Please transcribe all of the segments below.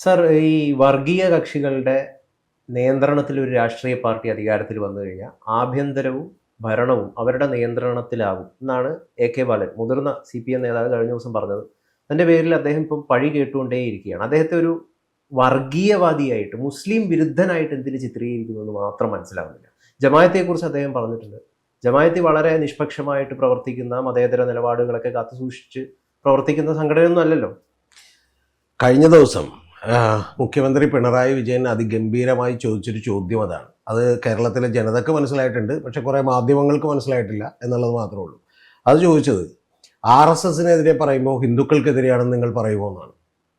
Sir ഈ വർഗീയ കക്ഷികളുടെ നിയന്ത്രണത്തിൽ ഒരു രാഷ്ട്രീയ പാർട്ടി അധികാരത്തിൽ വന്നു കഴിഞ്ഞാൽ ആഭ്യന്തരവും ഭരണവും അവരുടെ നിയന്ത്രണത്തിലാകും എന്നാണ് എ കെ ബാലൻ മുതിർന്ന സി പി എം നേതാവ് കഴിഞ്ഞ ദിവസം പറഞ്ഞത്. അതിന്റെ പേരിൽ അദ്ദേഹം ഇപ്പം പഴി കേട്ടുകൊണ്ടേയിരിക്കുകയാണ്. അദ്ദേഹത്തെ ഒരു വർഗീയവാദിയായിട്ട് മുസ്ലിം വിരുദ്ധനായിട്ട് എന്തിന് ചിത്രീകരിക്കുന്നു എന്ന് മാത്രം മനസ്സിലാവുന്നില്ല. ജമായത്തെക്കുറിച്ച് അദ്ദേഹം പറഞ്ഞിട്ടുണ്ട്. ജമായത്ത് വളരെ നിഷ്പക്ഷമായിട്ട് പ്രവർത്തിക്കുന്ന മതേതര നിലപാടുകളൊക്കെ കാത്തുസൂക്ഷിച്ച് പ്രവർത്തിക്കുന്ന സംഘടനയൊന്നും അല്ലല്ലോ. കഴിഞ്ഞ ദിവസം മുഖ്യമന്ത്രി പിണറായി വിജയൻ അതിഗംഭീരമായി ചോദിച്ചൊരു ചോദ്യം അതാണ്. അത് കേരളത്തിലെ ജനതക്ക് മനസ്സിലായിട്ടുണ്ട് പക്ഷെ കുറേ മാധ്യമങ്ങൾക്ക് മനസ്സിലായിട്ടില്ല എന്നുള്ളത് മാത്രമേ ഉള്ളൂ. അത് ചോദിച്ചത് ആർ എസ് എസിനെതിരെ പറയുമ്പോൾ ഹിന്ദുക്കൾക്കെതിരെയാണെന്ന് നിങ്ങൾ പറയുമോ എന്നാണ്.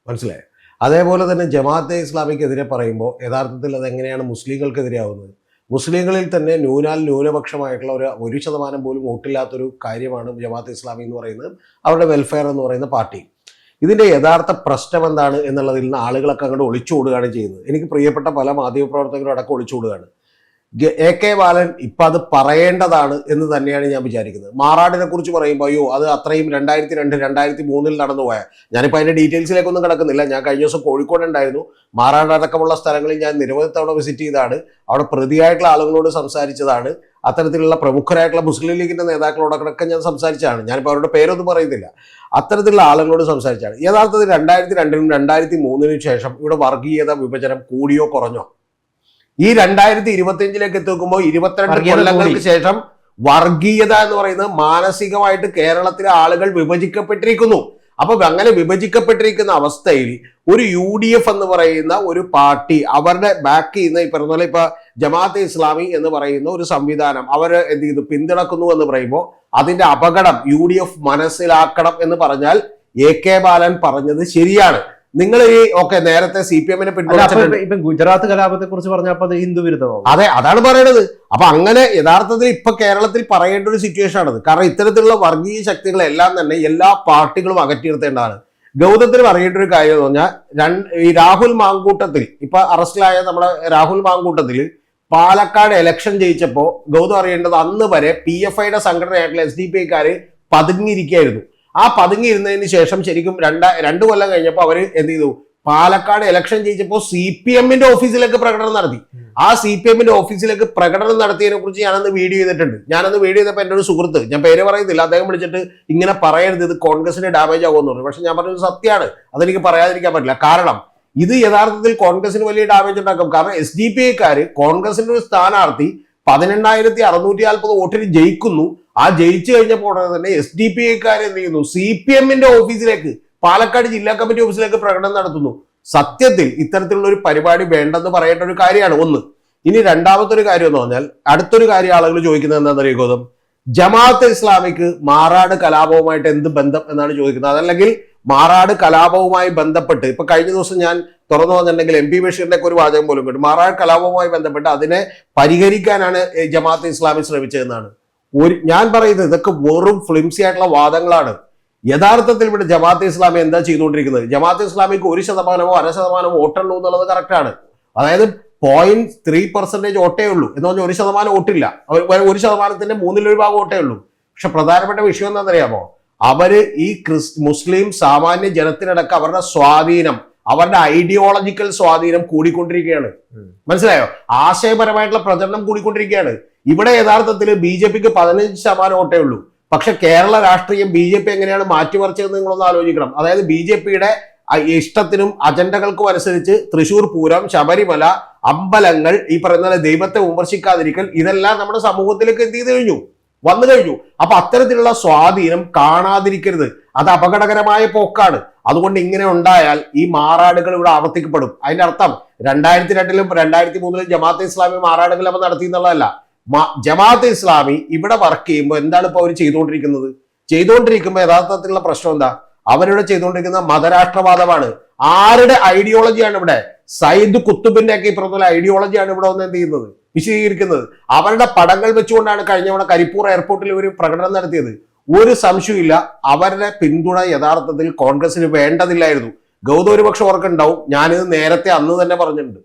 മനസ്സിലായോ? അതേപോലെ തന്നെ ജമാഅത്തെ ഇസ്ലാമിക്കെതിരെ പറയുമ്പോൾ യഥാർത്ഥത്തിൽ അതെങ്ങനെയാണ് മുസ്ലിങ്ങൾക്കെതിരെയാവുന്നത് മുസ്ലിങ്ങളിൽ തന്നെ ന്യൂനാൽ ന്യൂനപക്ഷമായിട്ടുള്ള ഒരു ഒരു ശതമാനം പോലും വോട്ടില്ലാത്തൊരു കാര്യമാണ് ജമാഅത്തെ ഇസ്ലാമി എന്ന് പറയുന്നത്. അവരുടെ വെൽഫെയർ എന്ന് പറയുന്ന പാർട്ടി. ഇതിന്റെ യഥാർത്ഥ പ്രശ്നം എന്താണ് എന്നുള്ളതിൽ നിന്ന് ആളുകളൊക്കെ അങ്ങോട്ട് ഒളിച്ചോടുകയാണ് ചെയ്യുന്നത്. എനിക്ക് പ്രിയപ്പെട്ട പല മാധ്യമപ്രവർത്തകരും അടക്കം ഒളിച്ചോടുകയാണ് എ കെ ബാലൻ ഇപ്പം അത് പറയേണ്ടതാണ് എന്ന് തന്നെയാണ് ഞാൻ വിചാരിക്കുന്നത്. മാറാടിനെ കുറിച്ച് പറയുമ്പോൾ അയ്യോ അത് അത്രയും രണ്ടായിരത്തി രണ്ട് രണ്ടായിരത്തി മൂന്നിൽ നടന്നു പോയ. ഞാനിപ്പോൾ അതിന്റെ ഡീറ്റെയിൽസിലേക്കൊന്നും കിടക്കുന്നില്ല. ഞാൻ കഴിഞ്ഞ ദിവസം കോഴിക്കോട് ഉണ്ടായിരുന്നു. മാറാട് അടക്കമുള്ള സ്ഥലങ്ങളിൽ ഞാൻ നിരവധി തവണ വിസിറ്റ് ചെയ്തതാണ്. അവിടെ പ്രതിയായിട്ടുള്ള ആളുകളോട് സംസാരിച്ചതാണ്. അത്തരത്തിലുള്ള പ്രമുഖരായിട്ടുള്ള മുസ്ലിം ലീഗിന്റെ നേതാക്കളോടൊക്കെ ഞാൻ സംസാരിച്ചതാണ്. ഞാനിപ്പോൾ അവരുടെ പേരൊന്നും പറയുന്നില്ല. അത്തരത്തിലുള്ള ആളുകളോട് സംസാരിച്ചാണ് യഥാർത്ഥത്തിൽ രണ്ടായിരത്തി രണ്ടിനും രണ്ടായിരത്തി മൂന്നിനും ശേഷം ഇവിടെ വർഗീയത വിഭജനം കൂടിയോ കുറഞ്ഞോ? ഈ രണ്ടായിരത്തി ഇരുപത്തിയഞ്ചിലേക്ക് എത്തിക്കുമ്പോൾ ഇരുപത്തിരണ്ട് കൊല്ലങ്ങൾക്ക് ശേഷം വർഗീയത എന്ന് പറയുന്നത് മാനസികമായിട്ട് കേരളത്തിലെ ആളുകൾ വിഭജിക്കപ്പെട്ടിരിക്കുന്നു. അപ്പൊ അങ്ങനെ വിഭജിക്കപ്പെട്ടിരിക്കുന്ന അവസ്ഥയിൽ ഒരു യു ഡി എഫ് എന്ന് പറയുന്ന ഒരു പാർട്ടി അവരുടെ ബാക്ക് ചെയ്യുന്ന ഈ പറഞ്ഞ പോലെ ഇപ്പൊ ജമാഅത്തെ ഇസ്ലാമി എന്ന് പറയുന്ന ഒരു സംവിധാനം അവർ എന്ത് ചെയ്തു? പിന്തുണക്കുന്നു എന്ന് പറയുമ്പോൾ അതിന്റെ അപകടം യു ഡി എഫ് മനസ്സിലാക്കണം എന്ന് പറഞ്ഞാൽ എ കെ ബാലൻ പറഞ്ഞത് ശരിയാണ്. നിങ്ങൾ ഈ ഓക്കെ നേരത്തെ സി പി എമ്മിനെ പിന്തുണച്ചിട്ടുണ്ട്. ഇപ്പൊ- ഗുജറാത്ത് കലാപത്തെ കുറിച്ച് പറഞ്ഞപ്പോൾ അത് ഹിന്ദു വിരുദ്ധമാണ് അതെ അതാണ് പറയണത്. അപ്പൊ അങ്ങനെ യഥാർത്ഥത്തിൽ ഇപ്പൊ കേരളത്തിൽ പറയേണ്ട ഒരു സിറ്റുവേഷൻ ആണത്. കാരണം ഇത്തരത്തിലുള്ള വർഗീയ ശക്തികളെല്ലാം തന്നെ എല്ലാ പാർട്ടികളും അകറ്റി നിർത്തേണ്ടതാണ് ഗൗതത്തിന് പറയേണ്ട ഒരു കാര്യം എന്ന് പറഞ്ഞാൽ രണ്ട് ഈ രാഹുൽ മാങ്കൂട്ടത്തിൽ ഇപ്പൊ അറസ്റ്റിലായ നമ്മുടെ രാഹുൽ മാങ്കൂട്ടത്തിൽ പാലക്കാട് എലക്ഷൻ ജയിച്ചപ്പോ ഗൗതം അറിയേണ്ടത് അന്ന് വരെ പി എഫ് ഐയുടെ സംഘടനയായിട്ടുള്ള എസ് ഡി പി ഐക്കാര് പതുങ്ങിയിരിക്കുകയായിരുന്നു. ആ പതുങ്ങി ഇരുന്നതിന് ശേഷം ശരിക്കും രണ്ട രണ്ടു കൊല്ലം കഴിഞ്ഞപ്പോൾ അവർ എന്ത് ചെയ്തു? പാലക്കാട് ഇലക്ഷൻ ജയിച്ചപ്പോൾ സി പി എമ്മിന്റെ ഓഫീസിലേക്ക് പ്രകടനം നടത്തി. ആ സി പി എമ്മിന്റെ ഓഫീസിലേക്ക് പ്രകടനം നടത്തിയതിനെ കുറിച്ച് ഞാനന്ന് വീഡിയോ ചെയ്തിട്ടുണ്ട്. ഞാനന്ന് വീഡിയോ ചെയ്തപ്പോൾ എന്റെ ഒരു സുഹൃത്ത് ഞാൻ പേര് പറയുന്നില്ല അദ്ദേഹം വിളിച്ചിട്ട് ഇങ്ങനെ പറയരുത് ഇത് കോൺഗ്രസിന് ഡാമേജ് ആകുമെന്ന് പറഞ്ഞു. പക്ഷെ ഞാൻ പറഞ്ഞത് സത്യമാണ്. അതെനിക്ക് പറയാതിരിക്കാൻ പറ്റില്ല. കാരണം ഇത് യഥാർത്ഥത്തിൽ കോൺഗ്രസിന് വലിയ ഡാമേജ് ഉണ്ടാക്കും. കാരണം എസ് ഡി പി ഐക്കാര് കോൺഗ്രസിന്റെ ഒരു സ്ഥാനാർത്ഥി പതിനെണ്ണായിരത്തി അറുന്നൂറ്റി നാൽപ്പത് വോട്ടിന് ജയിക്കുന്നു. ആ ജയിച്ചു കഴിഞ്ഞപ്പോൾ ഉടനെ തന്നെ എസ് ഡി പി ഐക്കാർ എന്ത് ചെയ്യുന്നു? സി പി എമ്മിന്റെ ഓഫീസിലേക്ക് പാലക്കാട് ജില്ലാ കമ്മിറ്റി ഓഫീസിലേക്ക് പ്രകടനം നടത്തുന്നു. സത്യത്തിൽ ഇത്തരത്തിലുള്ള ഒരു പരിപാടി വേണ്ടെന്ന് പറയേണ്ട ഒരു കാര്യമാണ് ഒന്ന്. ഇനി രണ്ടാമത്തെ ഒരു കാര്യം എന്ന് പറഞ്ഞാൽ അടുത്തൊരു കാര്യം ആളുകൾ ചോദിക്കുന്നത് എന്താണെന്ന് ഗൗതം? ജമാഅത്ത് ഇസ്ലാമിക്ക് മാറാട് കലാപവുമായിട്ട് എന്ത് ബന്ധം എന്നാണ് ചോദിക്കുന്നത്. അതല്ലെങ്കിൽ മാറാട് കലാപവുമായി ബന്ധപ്പെട്ട് ഇപ്പൊ കഴിഞ്ഞ ദിവസം ഞാൻ തുറന്നു വന്നിട്ടുണ്ടെങ്കിൽ എം പി ബഷീറിന്റെ ഒരു വാചകം പോലും കിട്ടും. മാറാട് കലാപവുമായി ബന്ധപ്പെട്ട് അതിനെ പരിഹരിക്കാനാണ് ജമാഅത്ത് ഇസ്ലാമി ശ്രമിച്ചതെന്നാണ്. ഒരു ഞാൻ പറയുന്നത് ഇതൊക്കെ വെറും ഫ്ലിംസി ആയിട്ടുള്ള വാദങ്ങളാണ്. യഥാർത്ഥത്തിൽ ഇവിടെ ജമാഅത്ത് ഇസ്ലാമി എന്താ ചെയ്തുകൊണ്ടിരിക്കുന്നത്? ജമാഅത്ത് ഇസ്ലാമിക്ക് ഒരു ശതമാനമോ അര ശതമാനമോ വോട്ടുള്ളൂ എന്നുള്ളത് കറക്റ്റാണ് അതായത് പോയിന്റ് ത്രീ പെർസെന്റേജ് വോട്ടേ ഉള്ളൂ. എന്ന് പറഞ്ഞാൽ ഒരു ശതമാനം വോട്ടില്ല. ഒരു ശതമാനത്തിന്റെ മൂന്നിലൊരു ഭാഗം വോട്ടേ ഉള്ളൂ. പക്ഷെ പ്രധാനപ്പെട്ട വിഷയം എന്താണെന്നറിയാമോ? അവർ ഈ ക്രിസ് മുസ്ലിം സാമാന്യ ജനത്തിനടക്കം അവരുടെ സ്വാധീനം അവരുടെ ഐഡിയോളജിക്കൽ സ്വാധീനം കൂടിക്കൊണ്ടിരിക്കുകയാണ്. മനസ്സിലായോ? ആശയപരമായിട്ടുള്ള പ്രചരണം കൂടിക്കൊണ്ടിരിക്കുകയാണ്. ഇവിടെ യഥാർത്ഥത്തിൽ ബി ജെ പിക്ക് പതിനഞ്ച് ശതമാനം വോട്ടേ ഉള്ളൂ. പക്ഷെ കേരള രാഷ്ട്രീയം ബി ജെ പി എങ്ങനെയാണ് മാറ്റിമറിച്ചതെന്ന് നിങ്ങളൊന്ന് ആലോചിക്കണം. അതായത് ബി ജെ പിയുടെ ഇഷ്ടത്തിനും അജണ്ടകൾക്കും അനുസരിച്ച് തൃശൂർ പൂരം ശബരിമല അമ്പലങ്ങൾ ഈ പറയുന്ന ദൈവത്തെ വിമർശിക്കാതിരിക്കൽ ഇതെല്ലാം നമ്മുടെ സമൂഹത്തിലേക്ക് എന്ത് ചെയ്ത് കഴിഞ്ഞു? വന്നു കഴിഞ്ഞു. അപ്പൊ അത്തരത്തിലുള്ള സ്വാധീനം കാണാതിരിക്കരുത്. അത് അപകടകരമായ പോക്കാണ്. അതുകൊണ്ട് ഇങ്ങനെ ഉണ്ടായാൽ ഈ മാറാടുകൾ ഇവിടെ ആവർത്തിക്കപ്പെടും. അതിന്റെ അർത്ഥം രണ്ടായിരത്തി രണ്ടിലും രണ്ടായിരത്തി മൂന്നിലും ജമാഅത്തെ ഇസ്ലാമി മാറാടുകൾ അവ നടത്തി എന്നുള്ളതല്ല. ജമാഅത്തെ ഇസ്ലാമി ഇവിടെ വർക്ക് ചെയ്യുമ്പോൾ എന്താണ് ഇപ്പോൾ അവർ ചെയ്തുകൊണ്ടിരിക്കുന്നത്? ചെയ്തുകൊണ്ടിരിക്കുമ്പോൾ യഥാർത്ഥത്തിലുള്ള പ്രശ്നം എന്താ? അവരിവിടെ ചെയ്തുകൊണ്ടിരിക്കുന്ന മതരാഷ്ട്രവാദമാണ്. ആരുടെ ഐഡിയോളജിയാണ് ഇവിടെ? സയ്യിദ് കുത്തുബിന്റെ ഒക്കെ ഇപ്പുറത്തുള്ള ഐഡിയോളജിയാണ് ഇവിടെ ഒന്ന് എന്ത് ചെയ്യുന്നത്? വിശദീകരിക്കുന്നത്. അവരുടെ പടങ്ങൾ വെച്ചുകൊണ്ടാണ് കഴിഞ്ഞ തവണ കരിപ്പൂർ എയർപോർട്ടിൽ ഒരു പ്രകടനം നടത്തിയത്. ഒരു സംശയമില്ല അവരുടെ പിന്തുണ യഥാർത്ഥത്തിൽ കോൺഗ്രസിന് വേണ്ടതില്ലായിരുന്നു. ഗൗതം ഉറക്കുണ്ടാവും ഞാനിത് നേരത്തെ അന്ന് തന്നെ പറഞ്ഞിട്ടുണ്ട്.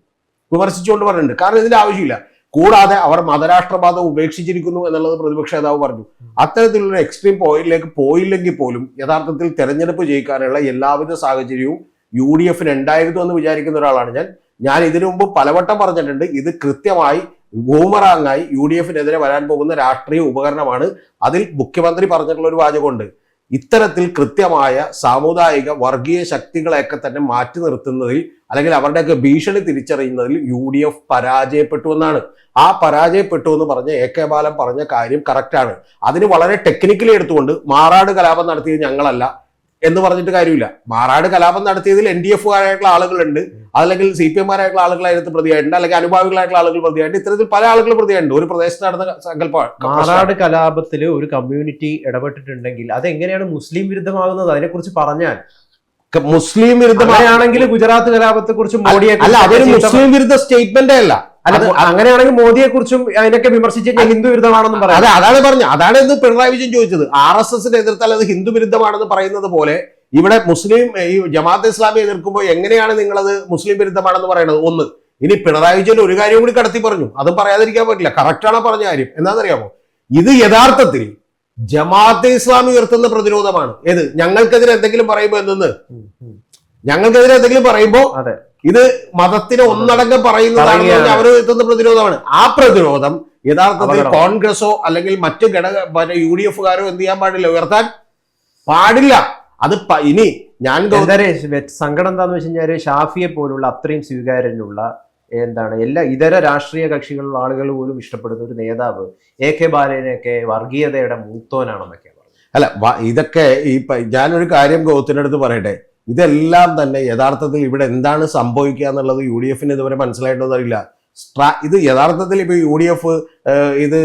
വിമർശിച്ചുകൊണ്ട് പറഞ്ഞിട്ടുണ്ട്. കാരണം ഇതിന്റെ ആവശ്യമില്ല. കൂടാതെ അവർ മതരാഷ്ട്രവാദം ഉപേക്ഷിച്ചിരിക്കുന്നു എന്നുള്ളത് പ്രതിപക്ഷ നേതാവ് പറഞ്ഞു. അത്തരത്തിലുള്ള എക്സ്ട്രീം പോയിന്റിലേക്ക് പോയില്ലെങ്കിൽ പോലും യഥാർത്ഥത്തിൽ തെരഞ്ഞെടുപ്പ് ജയിക്കാനുള്ള എല്ലാവിധ സാഹചര്യവും യു ഡി എഫിന് ഉണ്ടായിരുന്നു എന്ന് വിചാരിക്കുന്ന ഒരാളാണ് ഞാൻ. ഞാൻ ഇതിനു മുമ്പ് പലവട്ടം പറഞ്ഞിട്ടുണ്ട്. ഇത് കൃത്യമായി ബൂമറാങ്ങായി യു ഡി എഫിനെതിരെ വരാൻ പോകുന്ന രാഷ്ട്രീയ ഉപകരണമാണ് അതിൽ മുഖ്യമന്ത്രി പറഞ്ഞിട്ടുള്ള ഒരു വാചകമുണ്ട്. ഇത്തരത്തിൽ കൃത്യമായ സാമുദായിക വർഗീയ ശക്തികളെയൊക്കെ തന്നെ മാറ്റി നിർത്തുന്നതിൽ അല്ലെങ്കിൽ അവരുടെയൊക്കെ ഭീഷണി തിരിച്ചറിയുന്നതിൽ യു ഡി എഫ് പരാജയപ്പെട്ടു എന്നാണ്. ആ പരാജയപ്പെട്ടു എന്ന് പറഞ്ഞ എ കെ ബാലൻ പറഞ്ഞ കാര്യം കറക്റ്റാണ് അതിന് വളരെ ടെക്നിക്കലി എടുത്തുകൊണ്ട് മാറാട് കലാപം നടത്തിയത് ഞങ്ങളല്ല. എന്ന് പറഞ്ഞിട്ട് കാര്യമില്ല. മാറാട് കലാപം നടത്തിയതിൽ എൻ ഡി എഫുകാരായിട്ടുള്ള ആളുകളുണ്ട്. അല്ലെങ്കിൽ സി പി എംമാരായിട്ടുള്ള ആളുകൾ അതിനകത്ത് പ്രതിയായിട്ടുണ്ട്. അല്ലെങ്കിൽ അനുഭാവികളായിട്ടുള്ള ആളുകൾ പ്രതിയായിട്ടുണ്ട്. ഇത്തരത്തിൽ പല ആളുകൾ പ്രതിയായിട്ടുണ്ട്. ഒരു പ്രദേശത്ത് നടന്ന സങ്കല്പമാണ് മാറാട് കലാപത്തിൽ ഒരു കമ്മ്യൂണിറ്റി ഇടപെട്ടിട്ടുണ്ടെങ്കിൽ അതെങ്ങനെയാണ് മുസ്ലിം വിരുദ്ധമാകുന്നത്? അതിനെക്കുറിച്ച് പറഞ്ഞാൽ മുസ്ലിം വിരുദ്ധമായാണെങ്കിൽ ഗുജറാത്ത് കലാപത്തെ കുറിച്ച് മോഡിയെ അല്ല അതൊരു മുസ്ലിം വിരുദ്ധ സ്റ്റേറ്റ്മെന്റ് അല്ല. അങ്ങനെയാണെങ്കിൽ മോദിയെ കുറിച്ചും അതിനൊക്കെ വിമർശിച്ച് കഴിഞ്ഞാൽ ഹിന്ദു വിരുദ്ധമാണെന്ന് പറയാം. അതെ അതാണ് പറഞ്ഞു. അതാണ് ഇന്ന് പിണറായി വിജയൻ ചോദിച്ചത്. ആർ എസ് എസിനെ എതിർത്താൽ അത് ഹിന്ദു വിരുദ്ധമാണെന്ന് പറയുന്നത് പോലെ ഇവിടെ മുസ്ലിം ഈ ജമാഅത്ത് ഇസ്ലാമി എതിർക്കുമ്പോൾ എങ്ങനെയാണ് നിങ്ങളത് മുസ്ലിം വിരുദ്ധമാണെന്ന് പറയുന്നത് ഒന്ന് ഇനി പിണറായി വിജയൻ ഒരു കാര്യം കൂടി കടത്തി പറഞ്ഞു. അതും പറയാതിരിക്കാൻ പറ്റില്ല. കറക്റ്റാണ് പറഞ്ഞ കാര്യം? എന്താണെന്നറിയാമോ? ഇത് യഥാർത്ഥത്തിൽ ജമാഅത്തെ ഇസ്ലാമി ഉയർത്തുന്ന പ്രതിരോധമാണ്. ഏത്? ഞങ്ങൾക്കെതിരെ എന്തെങ്കിലും പറയുമ്പോൾ എന്തെന്ന്. ഞങ്ങൾക്കെതിരെ എന്തെങ്കിലും പറയുമ്പോൾ അതെ. ഇത് മതത്തിന് ഒന്നടങ്കം പറയുന്നതാണെന്ന് പറഞ്ഞ് അവർ എത്തുന്ന പ്രതിരോധമാണ്. ആ പ്രതിരോധം യഥാർത്ഥത്തിൽ. കോൺഗ്രസോ അല്ലെങ്കിൽ മറ്റു ഘടക യു ഡി എഫുകാരോ എന്ത് ചെയ്യാൻ പാടില്ല ഉയർത്താൻ പാടില്ല. അത് ഇനി ഞാൻ സങ്കടം എന്താന്ന് വെച്ച് കഴിഞ്ഞാൽ ഷാഫിയെ പോലുള്ള അത്രയും സ്വീകാര്യനുള്ള എന്താണ് എല്ലാ ഇതര രാഷ്ട്രീയ കക്ഷികളുള്ള ആളുകൾ പോലും ഇഷ്ടപ്പെടുന്ന ഒരു നേതാവ് എ കെ ബാലനെയൊക്കെ വർഗീയതയുടെ മൂത്തോനാണെന്നൊക്കെ അല്ല ഇതൊക്കെ ഈ ഞാനൊരു കാര്യം ഗൗത്തിനടുത്ത് പറയട്ടെ. ഇതെല്ലാം തന്നെ യഥാർത്ഥത്തിൽ ഇവിടെ എന്താണ് സംഭവിക്കുക എന്നുള്ളത് യു ഡി എഫിന് ഇതുവരെ മനസ്സിലായിട്ടൊന്നും സ്ട്രാ ഇത് യഥാർത്ഥത്തിൽ ഇപ്പോൾ യു ഡി എഫ് ഇത്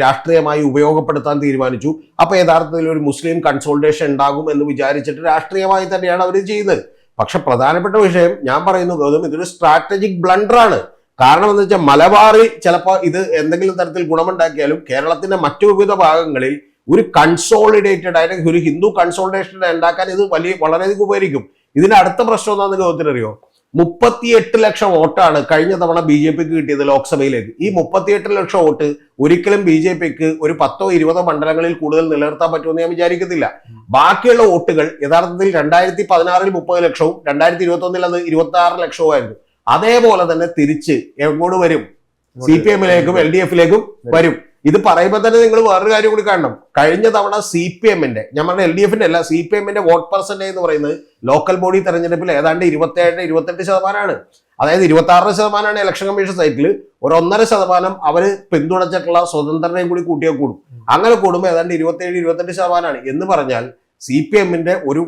രാഷ്ട്രീയമായി ഉപയോഗപ്പെടുത്താൻ തീരുമാനിച്ചു. അപ്പോൾ യഥാർത്ഥത്തിൽ ഒരു മുസ്ലിം കൺസോൾട്ടേഷൻ ഉണ്ടാകും എന്ന് വിചാരിച്ചിട്ട് രാഷ്ട്രീയമായി തന്നെയാണ് അവർ ചെയ്യുന്നത്. പക്ഷെ പ്രധാനപ്പെട്ട വിഷയം ഞാൻ പറയുന്നു ഗൗതം ഇതൊരു സ്ട്രാറ്റജിക് ബ്ലണ്ടർ ആണ്. കാരണം എന്ന് വെച്ചാൽ മലബാറിൽ ചിലപ്പോൾ ഇത് എന്തെങ്കിലും തരത്തിൽ ഗുണമുണ്ടാക്കിയാലും കേരളത്തിന്റെ മറ്റു വിവിധ ഭാഗങ്ങളിൽ ഒരു കൺസോളിഡേറ്റഡ് അല്ലെങ്കിൽ ഒരു ഹിന്ദു കൺസോളിഡേഷൻ ഉണ്ടാക്കാൻ ഇത് വലിയ വളരെയധികം ഉപകരിക്കും. ഇതിന്റെ അടുത്ത പ്രശ്നം എന്താണെന്ന് ചോദ്യത്തിനറിയോ? അറിയോ മുപ്പത്തിയെട്ട് ലക്ഷം വോട്ടാണ് കഴിഞ്ഞ തവണ ബി ജെ പിക്ക് കിട്ടിയത് ലോക്സഭയിലേക്ക്. ഈ മുപ്പത്തിയെട്ട് ലക്ഷം വോട്ട് ഒരിക്കലും ബി ജെ പിക്ക് ഒരു പത്തോ ഇരുപതോ മണ്ഡലങ്ങളിൽ കൂടുതൽ നിലനിർത്താൻ പറ്റുമെന്ന് ഞാൻ വിചാരിക്കുന്നില്ല ബാക്കിയുള്ള വോട്ടുകൾ യഥാർത്ഥത്തിൽ രണ്ടായിരത്തി പതിനാറിൽ മുപ്പത് ലക്ഷവും രണ്ടായിരത്തി ഇരുപത്തി ഒന്നിൽ അത് ഇരുപത്തി ആറ് ലക്ഷവും ആയിരുന്നു. അതേപോലെ തന്നെ തിരിച്ച് എങ്ങോട്ട് വരും? സി പി എമ്മിലേക്കും എൽ ഡി എഫിലേക്കും വരും. ഇത് പറയുമ്പോൾ തന്നെ നിങ്ങൾ വേറൊരു കാര്യം കൂടി കാണണം. കഴിഞ്ഞ തവണ സി പി എമ്മിന്റെ ഞാൻ പറഞ്ഞ എൽ ഡി എഫിന്റെ അല്ല സി പി എമ്മിന്റെ വോട്ട് പെർസെന്റേജ് എന്ന് പറയുന്നത് ലോക്കൽ ബോഡി തെരഞ്ഞെടുപ്പിൽ ഏതാണ്ട് ഇരുപത്തേഴ് ഇരുപത്തെട്ട് ശതമാനമാണ്. അതായത് ഇരുപത്തി ആറ് ശതമാനമാണ് ഇലക്ഷൻ കമ്മീഷൻ സൈറ്റിൽ ഒരു ഒന്നര ശതമാനം അവർ പിന്തുണച്ചിട്ടുള്ള സ്വതന്ത്രനെയും കൂടി കൂട്ടിയാൽ കൂടും. അങ്ങനെ കൂടുമ്പോൾ ഏതാണ്ട് ഇരുപത്തേഴ് ഇരുപത്തെട്ട് ശതമാനമാണ്. എന്ന് പറഞ്ഞാൽ സി പി എമ്മിന്റെ ഒരു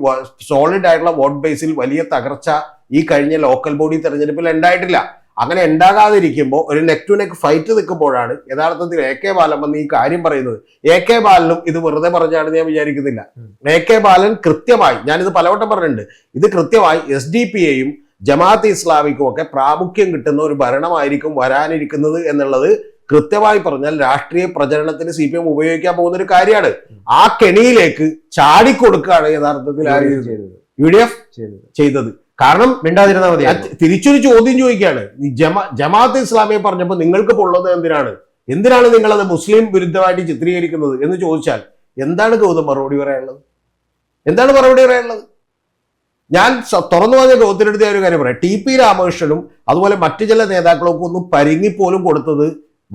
സോളിഡ് ആയിട്ടുള്ള വോട്ട് ബേസിൽ വലിയ തകർച്ച ഈ കഴിഞ്ഞ ലോക്കൽ ബോഡി തെരഞ്ഞെടുപ്പിൽ ഉണ്ടായിട്ടില്ല. അങ്ങനെ ഉണ്ടാകാതിരിക്കുമ്പോൾ ഒരു നെക്ക് ടു നെക്ക് ഫൈറ്റ് നിൽക്കുമ്പോഴാണ് യഥാർത്ഥത്തിൽ എ കെ ബാലൻ വന്ന് ഈ കാര്യം പറയുന്നത്. എ കെ ബാലനും ഇത് വെറുതെ പറഞ്ഞാണെന്ന് ഞാൻ വിചാരിക്കുന്നില്ല. എ കെ ബാലൻ കൃത്യമായി ഞാനിത് പലവട്ടം പറഞ്ഞിട്ടുണ്ട് ഇത് കൃത്യമായി എസ് ഡി പി എയും ജമാഅത്ത് ഇസ്ലാമിക്കും ഒക്കെ പ്രാമുഖ്യം കിട്ടുന്ന ഒരു ഭരണമായിരിക്കും വരാനിരിക്കുന്നത് എന്നുള്ളത് കൃത്യമായി പറഞ്ഞാൽ രാഷ്ട്രീയ പ്രചരണത്തിന് സി പി എം ഉപയോഗിക്കാൻ പോകുന്ന ഒരു കാര്യമാണ്. ആ കെണിയിലേക്ക് ചാടിക്കൊടുക്കുകയാണ് യഥാർത്ഥത്തിൽ ആര് ചെയ്തത് യു ഡി എഫ് ചെയ്തത്. കാരണം മിണ്ടാതിരുന്നാൽ മതി തിരിച്ചൊരു ചോദ്യം ചോദിക്കുകയാണ്. ജമാ ജമാഅത്ത് ഇസ്ലാമിയെ പറഞ്ഞപ്പോൾ നിങ്ങൾക്ക് പൊള്ളുന്നത് എന്തിനാണ്? എന്തിനാണ് നിങ്ങൾ അത് മുസ്ലിം വിരുദ്ധമായിട്ട് ചിത്രീകരിക്കുന്നത് എന്ന് ചോദിച്ചാൽ എന്താണ് ഗൗതം മറുപടി പറയാനുള്ളത്? എന്താണ് മറുപടി പറയാനുള്ളത്? ഞാൻ തുറന്നു പറഞ്ഞ ഗൗതത്തിനടുത്ത് ഒരു കാര്യം പറയാം. ടി പി രാമകൃഷ്ണനും അതുപോലെ മറ്റു ചില നേതാക്കളൊക്കെ ഒന്നും പരിങ്ങിപ്പോലും കൊടുത്തത്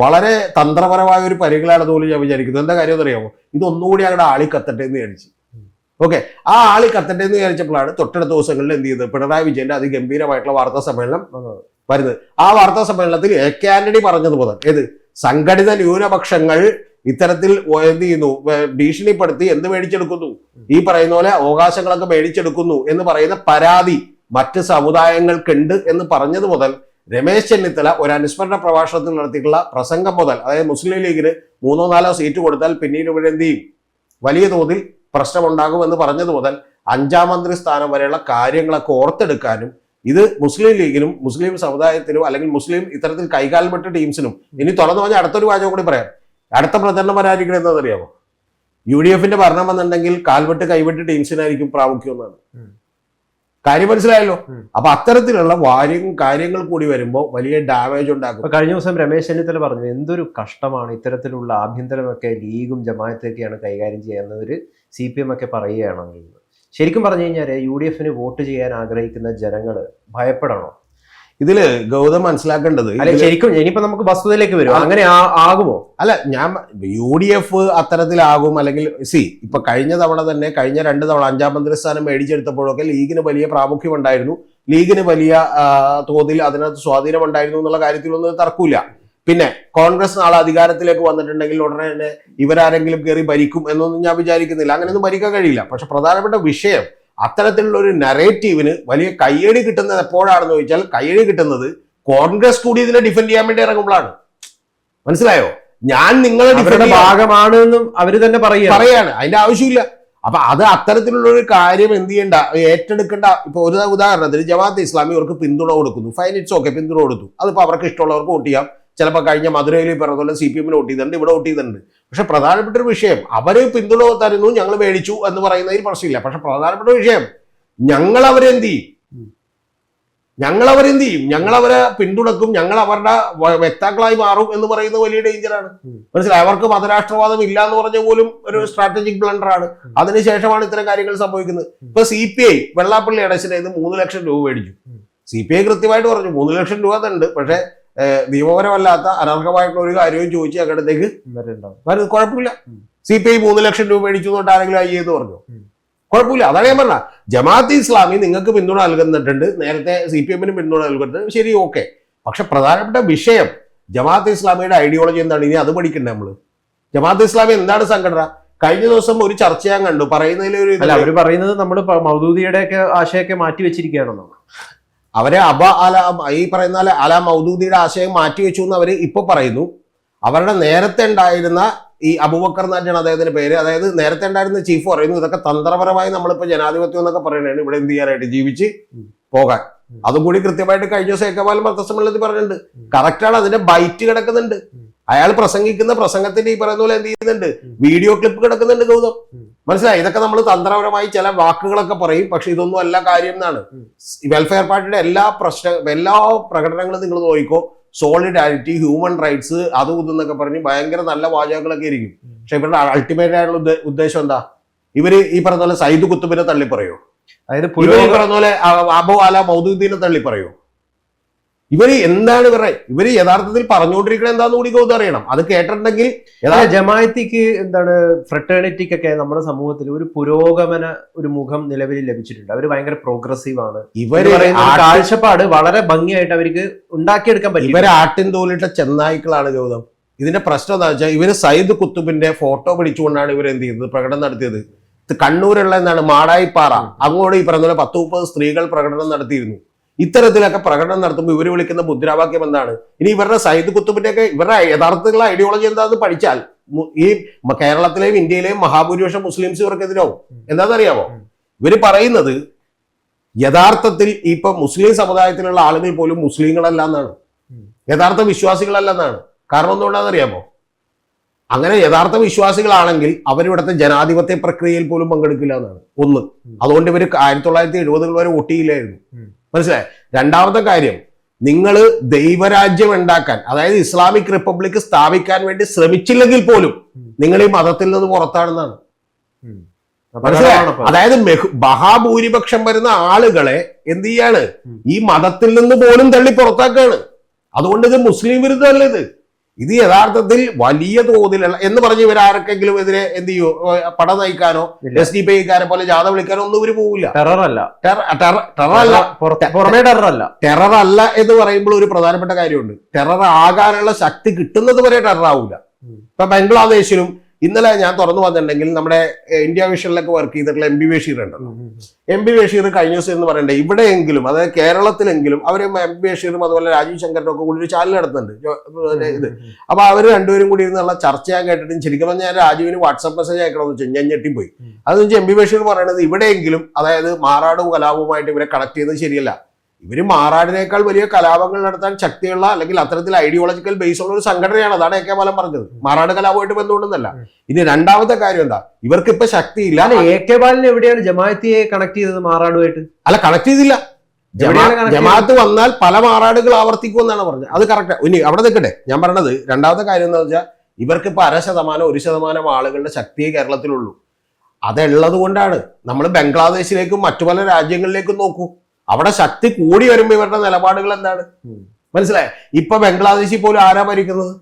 വളരെ തന്ത്രപരമായ ഒരു പരിഗണന പോലും ഞാൻ വിചാരിക്കുന്നു. എന്താ കാര്യം എന്നറിയാമോ ഇതൊന്നുകൂടി അങ്ങോട്ട് ആളി കത്തട്ടെ എന്ന് വിചാരിച്ചു. ഓക്കെ ആ ആളി കത്തട്ടെ എന്ന് വിചാരിച്ചപ്പോഴാണ് തൊട്ടടുത്ത ദിവസങ്ങളിൽ എന്ത് ചെയ്തത്? പിണറായി വിജയന്റെ അതിഗംഭീരമായിട്ടുള്ള വാർത്താ സമ്മേളനം. വരുന്നത്. ആ വാർത്താ സമ്മേളനത്തിൽ എ കെ ആന്റണി പറഞ്ഞത് മുതൽ ഏത്? സംഘടിത ന്യൂനപക്ഷങ്ങൾ ഇത്തരത്തിൽ എന്ത് ചെയ്യുന്നു? ഭീഷണിപ്പെടുത്തി എന്ത് മേടിച്ചെടുക്കുന്നു? ഈ പറയുന്ന പോലെ അവകാശങ്ങളൊക്കെ മേടിച്ചെടുക്കുന്നു എന്ന് പറയുന്ന പരാതി മറ്റ് സമുദായങ്ങൾക്കുണ്ട് എന്ന് പറഞ്ഞത് മുതൽ രമേശ് ചെന്നിത്തല ഒരു അനുസ്മരണ പ്രഭാഷണത്തിൽ നടത്തിയിട്ടുള്ള പ്രസംഗം മുതൽ അതായത് മുസ്ലിം ലീഗിന് മൂന്നോ നാലോ സീറ്റ് കൊടുത്താൽ പിന്നീട് ഇവിടെ എന്ത് ചെയ്യും? വലിയ തോതിൽ പ്രശ്നമുണ്ടാകുമെന്ന് പറഞ്ഞത് മുതൽ അഞ്ചാം മന്ത്രി സ്ഥാനം വരെയുള്ള കാര്യങ്ങളൊക്കെ ഓർത്തെടുക്കാനും ഇത് മുസ്ലിം ലീഗിനും മുസ്ലിം സമുദായത്തിനും അല്ലെങ്കിൽ മുസ്ലിം ഇത്തരത്തിൽ കൈകാൽപ്പെട്ട ടീംസിനും ഇനി തുറന്നു പറഞ്ഞാൽ അടുത്തൊരു വാചകം കൂടി പറയാം. അടുത്ത പ്രചരണം വരായിരിക്കണം എന്താണെന്നറിയാമോ? യു ഡി എഫിന്റെ ഭരണം വന്നിട്ടുണ്ടെങ്കിൽ കാൽവെട്ട് കൈവെട്ട് ടീംസിനായിരിക്കും പ്രാമുഖ്യം എന്നാണ്. കാര്യം മനസ്സിലായല്ലോ. അപ്പൊ അത്തരത്തിലുള്ള വാര്യം കാര്യങ്ങൾ കൂടി വരുമ്പോൾ വലിയ ഡാമേജ് ഉണ്ടാക്കും. കഴിഞ്ഞ ദിവസം രമേശ് ചെന്നിത്തല പറഞ്ഞു എന്തൊരു കഷ്ടമാണ് ഇത്തരത്തിലുള്ള ആഭ്യന്തരമൊക്കെ ലീഗും ജമാഅത്തൊക്കെയാണ് കൈകാര്യം ചെയ്യുന്നവര് സി പി എം ഒക്കെ പറയുകയാണെങ്കിൽ. ശരിക്കും പറഞ്ഞു കഴിഞ്ഞാൽ യു ഡി എഫിന് വോട്ട് ചെയ്യാൻ ആഗ്രഹിക്കുന്ന ജനങ്ങൾ ഭയപ്പെടണോ? ഇതിൽ ഗൗതം മനസ്സിലാക്കേണ്ടത് അല്ലെ ശരിക്കും ഇനിയിപ്പോ നമുക്ക് വസ്തുതയിലേക്ക് വരും. അങ്ങനെ ആകുമോ? അല്ല ഞാൻ യു ഡി എഫ് അത്തരത്തിലാകും അല്ലെങ്കിൽ സി ഇപ്പൊ കഴിഞ്ഞ തവണ തന്നെ കഴിഞ്ഞ രണ്ട് തവണ അഞ്ചാം മന്ത്രിസ്ഥാനം മേടിച്ചെടുത്തപ്പോഴൊക്കെ ലീഗിന് വലിയ പ്രാമുഖ്യം ഉണ്ടായിരുന്നു ലീഗിന് വലിയ തോതിൽ അതിനകത്ത് സ്വാധീനം ഉണ്ടായിരുന്നു എന്നുള്ള കാര്യത്തിലൊന്നും തർക്കമില്ല. പിന്നെ കോൺഗ്രസ് നാളെ അധികാരത്തിലേക്ക് വന്നിട്ടുണ്ടെങ്കിൽ ഉടനെ തന്നെ ഇവരാരെങ്കിലും കയറി ഭരിക്കും എന്നൊന്നും ഞാൻ വിചാരിക്കുന്നില്ല. അങ്ങനെയൊന്നും ഭരിക്കാൻ കഴിയില്ല. പക്ഷെ പ്രധാനപ്പെട്ട വിഷയം അത്തരത്തിലുള്ള ഒരു നറേറ്റീവിന് വലിയ കയ്യടി കിട്ടുന്നത് എപ്പോഴാണെന്ന് ചോദിച്ചാൽ കയ്യടി കിട്ടുന്നത് കോൺഗ്രസ് കൂടി ഇതിനെ ഡിഫെൻഡ് ചെയ്യാൻ വേണ്ടി ഇറങ്ങുമ്പോഴാണ്. മനസ്സിലായോ? ഞാൻ നിങ്ങളെ ഡിഫെൻഡ് ഭാഗമാണ് എന്നും അവർ തന്നെ പറയുക പറയാണ്. അതിന്റെ ആവശ്യമില്ല. അപ്പൊ അത് അത്തരത്തിലുള്ള ഒരു കാര്യം എന്ത് ചെയ്യണ്ട ഏറ്റെടുക്കേണ്ട. ഇപ്പൊ ഒരു ഉദാഹരണത്തിന് ജമാഅത്ത് ഇസ്ലാമി അവർക്ക് പിന്തുണ കൊടുക്കുന്നു. ഫൈൻ ഇറ്റ്സ് ഓക്കെ പിന്തുണ കൊടുത്തു. അതിപ്പോ അവർക്ക് ഇഷ്ടമുള്ളവർക്ക് വോട്ട് ചെയ്യാം. ചിലപ്പോൾ കഴിഞ്ഞ മധുരയിൽ പറഞ്ഞ പോലെ സി പി എമ്മിന് വോട്ട് ചെയ്തിട്ടുണ്ട് ഇവിടെ വോട്ട് ചെയ്തിട്ടുണ്ട്. പക്ഷെ പ്രധാനപ്പെട്ട ഒരു വിഷയം അവരെ പിന്തുണ തരുന്നു ഞങ്ങൾ മേടിച്ചു എന്ന് പറയുന്നതിൽ പ്രശ്നമില്ല. പക്ഷെ പ്രധാനപ്പെട്ട വിഷയം ഞങ്ങൾ അവരെന്ത് ചെയ്യും? ഞങ്ങൾ അവരെന്ത് ചെയ്യും? ഞങ്ങൾ അവരെ പിന്തുണക്കും ഞങ്ങൾ അവരുടെ വ്യക്താക്കളായി മാറും എന്ന് പറയുന്നത് വലിയ ഡേഞ്ചറാണ്. മനസ്സിലായി? അവർക്ക് മതരാഷ്ട്രവാദം ഇല്ല എന്ന് പറഞ്ഞ പോലും ഒരു സ്ട്രാറ്റജിക് ബ്ലണ്ടറാണ് അതിനുശേഷമാണ് ഇത്തരം കാര്യങ്ങൾ സംഭവിക്കുന്നത്. ഇപ്പൊ സി പി ഐ വെള്ളാപ്പള്ളി അടച്ചിട്ട് മൂന്ന് ലക്ഷം രൂപ മേടിച്ചു. സി പി ഐ കൃത്യമായിട്ട് പറഞ്ഞു മൂന്ന് ലക്ഷം രൂപ തന്നെ പക്ഷെ നിയമപരമല്ലാത്ത അനർഹമായിട്ടുള്ള ഒരു കാര്യവും ചോദിച്ച് അങ്ങടത്തേക്ക്. വരുന്നത് കുഴപ്പമില്ല. സി പി ഐ മൂന്ന് ലക്ഷം രൂപ മേടിച്ചു തൊട്ട് ആരെങ്കിലും ഐ എന്ന് പറഞ്ഞു? കുഴപ്പമില്ല. അതാണ് ഞാൻ പറഞ്ഞ ജമാഅത്ത് ഇസ്ലാമി നിങ്ങൾക്ക് പിന്തുണ നൽകുന്നിട്ടുണ്ട്. നേരത്തെ സി പി എമ്മിന് പിന്തുണ നൽകുന്നുണ്ട്. ശരി ഓക്കെ. പക്ഷെ പ്രധാനപ്പെട്ട വിഷയം ജമാഅത്ത് ഇസ്ലാമിയുടെ ഐഡിയോളജി എന്താണ്? ഇനി അത് പഠിക്കണ്ടേ നമ്മൾ? ജമാഅത്ത് ഇസ്ലാമി എന്താണ് സംഘടന? കഴിഞ്ഞ ദിവസം ഒരു ചർച്ച ഞാൻ കണ്ടു. പറയുന്നതിൽ ഒരു അവർ പറയുന്നത് നമ്മൾ മൗദൂദിയുടെ ഒക്കെ ആശയൊക്കെ മാറ്റി വെച്ചിരിക്കുകയാണെന്നാണ് അവരെ അബ അല ഈ പറയുന്ന അല മൗദൂദിയുടെ ആശയം മാറ്റിവെച്ചു എന്ന് അവർ ഇപ്പൊ പറയുന്നു. അവരുടെ നേരത്തെ ഉണ്ടായിരുന്ന ഈ അബൂബക്കർ എന്നാണ് അദ്ദേഹത്തിന്റെ പേര്. അതായത് നേരത്തെ ഉണ്ടായിരുന്ന ചീഫ് പറയുന്നു ഇതൊക്കെ തന്ത്രപരമായി നമ്മളിപ്പോ ജനാധിപത്യം എന്നൊക്കെ പറയണേ ഇവിടെ എന്ത് ചെയ്യാനായിട്ട് ജീവിച്ച് പോകാൻ. അതും കൂടി കൃത്യമായിട്ട് കഴിഞ്ഞ ദിവസം ഏക്കപാലം വാർത്താസമ്മേളനത്തിൽ പറഞ്ഞിട്ടുണ്ട്. കറക്റ്റാണ് അതിന്റെ ബൈറ്റ് കിടക്കുന്നുണ്ട്. അയാൾ പ്രസംഗിക്കുന്ന പ്രസംഗത്തിന്റെ ഈ പറയുന്ന പോലെ എന്ത് ചെയ്യുന്നുണ്ട്? വീഡിയോ ക്ലിപ്പ് കിടക്കുന്നുണ്ട് ഗൗതം. മനസ്സിലായി? ഇതൊക്കെ നമ്മൾ തന്ത്രപരമായി ചില വാക്കുകളൊക്കെ പറയും പക്ഷെ ഇതൊന്നും അല്ല കാര്യം എന്നാണ്. വെൽഫെയർ പാർട്ടിയുടെ എല്ലാ പ്രശ്ന എല്ലാ പ്രകടനങ്ങളും നിങ്ങൾ നോക്കിക്കോ. സോളിഡാരിറ്റി ഹ്യൂമൻ റൈറ്റ്സ് അതും ഇതെന്നൊക്കെ പറഞ്ഞ് ഭയങ്കര നല്ല വാചകങ്ങളൊക്കെ ഇരിക്കും. പക്ഷെ ഇവരുടെ അൾട്ടിമേറ്റ് ആയിട്ടുള്ള ഉദ്ദേശം എന്താ? ഇവർ ഈ പറഞ്ഞ പോലെ സൈദ് കുത്തുബിനെ തള്ളി പറയോ അതായത് ഈ പറഞ്ഞ പോലെ അബു അല മൗദുദ്ദീനെ തള്ളി പറയോ ഇവർ എന്താണ് ഇവരുടെ ഇവർ യഥാർത്ഥത്തിൽ പറഞ്ഞുകൊണ്ടിരിക്കുന്നത് എന്താന്ന് കൂടി ഗൗതം അറിയണം. അത് കേട്ടിട്ടുണ്ടെങ്കിൽ അല്ല, ജമാഅത്തിക്ക് എന്താണ് ഫ്രട്ടേണിറ്റിക്കൊക്കെ നമ്മുടെ സമൂഹത്തിൽ ഒരു പുരോഗമന ഒരു മുഖം നിലവിൽ ലഭിച്ചിട്ടുണ്ട്. അവർ ഭയങ്കര പ്രോഗ്രസീവ് ആണ്. ഇവർ കാഴ്ചപ്പാട് വളരെ ഭംഗിയായിട്ട് അവർക്ക് ഉണ്ടാക്കിയെടുക്കാൻ പറ്റും ഇവരെ ആട്ടിൻ തോലിട്ട ചെന്നായ്ക്കളാണ് ഗൗതം. ഇതിന്റെ പ്രശ്നം എന്താ വെച്ചാൽ ഇവർ സയ്യിദ് കുത്തുബിന്റെ ഫോട്ടോ പിടിച്ചുകൊണ്ടാണ് ഇവർ എന്ത് ചെയ്തത് പ്രകടനം നടത്തിയത്. കണ്ണൂരുള്ള എന്താണ് മാടായിപ്പാറ. അങ്ങോട്ട് ഈ പറഞ്ഞ പോലെ പത്ത് മുപ്പത് സ്ത്രീകൾ പ്രകടനം നടത്തിയിരുന്നു. ഇത്തരത്തിലൊക്കെ പ്രകടനം നടത്തുമ്പോൾ ഇവർ വിളിക്കുന്ന മുദ്രാവാക്യം എന്താണ്? ഇനി ഇവരുടെ സയ്യിദ് കുത്തുബിന്റെ ഒക്കെ ഇവരുടെ യഥാർത്ഥത്തിലുള്ള ഐഡിയോളജി എന്താണെന്ന് പഠിച്ചാൽ ഈ കേരളത്തിലെയും ഇന്ത്യയിലെയും മഹാഭൂരിപക്ഷം മുസ്ലിംസ് ഇവർക്കെതിരാവും. എന്താണെന്നറിയാമോ ഇവർ ഇവർ പറയുന്നത് യഥാർത്ഥത്തിൽ ഇപ്പൊ മുസ്ലിം സമുദായത്തിലുള്ള ആളുകൾ പോലും മുസ്ലിങ്ങളല്ല എന്നാണ്. യഥാർത്ഥ വിശ്വാസികളല്ല എന്നാണ്. കാരണം എന്തുകൊണ്ടാണെന്ന് അറിയാമോ അങ്ങനെ യഥാർത്ഥ വിശ്വാസികളാണെങ്കിൽ അവരിവിടുത്തെ ജനാധിപത്യ പ്രക്രിയയിൽ പോലും പങ്കെടുക്കില്ല എന്നാണ്. ഒന്ന്. അതുകൊണ്ട് ഇവർ ആയിരത്തി തൊള്ളായിരത്തി എഴുപതുകൾ വരെ ഒട്ടിയില്ലായിരുന്നു. മനസ്സിലായി? രണ്ടാമത്തെ കാര്യം നിങ്ങൾ ദൈവരാജ്യം ഉണ്ടാക്കാൻ അതായത് ഇസ്ലാമിക് റിപ്പബ്ലിക് സ്ഥാപിക്കാൻ വേണ്ടി ശ്രമിച്ചില്ലെങ്കിൽ പോലും. നിങ്ങൾ ഈ മതത്തിൽ നിന്ന് പുറത്താണെന്നാണ്. മനസ്സിലാണോ മനസ്സിലായോ? അതായത് മെഹു- മഹാഭൂരിപക്ഷം വരുന്ന ആളുകളെ എന്ത് ചെയ്യാണ്? ഈ മതത്തിൽ നിന്ന് പോലും തള്ളി പുറത്താക്കാണ്. അതുകൊണ്ട് ഇത് മുസ്ലിം വിരുദ്ധമല്ല ഇത്. ഇത് യഥാർത്ഥത്തിൽ വലിയ തോതിലുള്ള എന്ന് പറഞ്ഞ് ഇവർ ആർക്കെങ്കിലും എതിരെ എന്ത് ചെയ്യോ പട നയിക്കാനോ. എസ് ഡി പി ഐക്കാരെ പോലെ ജാഥ വിളിക്കാനോ ഒന്നും ഇവർ പോവില്ല. പുറമേ ടെറർ അല്ല. എന്ന് പറയുമ്പോൾ ഒരു പ്രധാനപ്പെട്ട കാര്യമുണ്ട്. ടെറർ ആകാനുള്ള ശക്തി കിട്ടുന്നത് വരെ ടെറർ ആവില്ല. ഇപ്പൊ ബംഗ്ലാദേശിലും ഇന്നലെ ഞാൻ തുറന്നു വന്നിട്ടുണ്ടെങ്കിൽ നമ്മുടെ ഇന്ത്യ വിഷനിലൊക്കെ വർക്ക് ചെയ്തിട്ടുള്ള എം ബി ബഷീർ ഉണ്ട് എം ബി ബഷീർ കഴിഞ്ഞ ദിവസം എന്ന് പറയണ്ടേ ഇവിടെയെങ്കിലും അതായത് കേരളത്തിലെങ്കിലും അവർ എം ബി ബഷീറും അതുപോലെ രാജീവ് ശങ്കറിനും ഒക്കെ കൂടി ഒരു ചാനൽ നടത്തുന്നുണ്ട്. ഇത്. അപ്പൊ അവർ രണ്ടുപേരും കൂടി ഇരുന്നുള്ള ചർച്ച ഞാൻ കേട്ടിട്ടും ശരിക്കും പറഞ്ഞാൽ ഞാൻ രാജീവിന് വാട്സപ്പ് മെസ്സേജ് അയക്കണമെന്ന് വെച്ചാൽ ഞാൻ ഞെട്ടിപ്പോയി പോയി. അതെന്ന് വെച്ചാൽ എം ബി ബഷീർ പറയണത് ഇവിടെയെങ്കിലും അതായത് മാറാടും കലാപവുമായിട്ട് ഇവരെ കണക്ട് ചെയ്യുന്നത് ശരിയല്ല. ഇവർ മാറാടിനേക്കാൾ വലിയ കലാപങ്ങൾ നടത്താൻ ശക്തിയുള്ള അല്ലെങ്കിൽ അത്തരത്തിൽ ഐഡിയോളജിക്കൽ ബേസ് ഉള്ള ഒരു സംഘടനയാണ്. അതാണ് എ കെ ബാലൻ പറഞ്ഞത്. മാറാട് കലാപമായിട്ട് ബന്ധമുണ്ടെന്നല്ല. ഇനി രണ്ടാമത്തെ കാര്യം എന്താ? ഇവർക്ക് ഇപ്പൊ ശക്തിയില്ല. അല്ല എ കെ ബാലിന് എവിടെയാണ് ജമാഅത്തിയെ കണക്ട് ചെയ്തത് മാറാടുമായിട്ട്? അല്ല കണക്ട് ചെയ്തില്ല. ജമാ- ജമാഅത്ത് വന്നാൽ പല മാറാടുകൾ ആവർത്തിക്കുമെന്നാണ് പറഞ്ഞത്. അത് കറക്റ്റ് ഇനി അവിടെ നിൽക്കട്ടെ. ഞാൻ പറഞ്ഞത് രണ്ടാമത്തെ കാര്യം എന്താ വെച്ചാൽ ഇവർക്ക് ഇപ്പൊ അര ശതമാനം ഒരു ശതമാനം ആളുകളുടെ ശക്തിയെ കേരളത്തിലുള്ളൂ. അതുള്ളത് കൊണ്ടാണ്. നമ്മൾ ബംഗ്ലാദേശിലേക്കും മറ്റു പല രാജ്യങ്ങളിലേക്കും നോക്കൂ. അവിടെ ശക്തി കൂടി വരുമ്പോൾ ഇവരുടെ നിലപാടുകൾ എന്താണ്? മനസ്സിലായി? ഇപ്പൊ ബംഗ്ലാദേശിൽ പോലും ആരാ ഭരിക്കുന്നത്?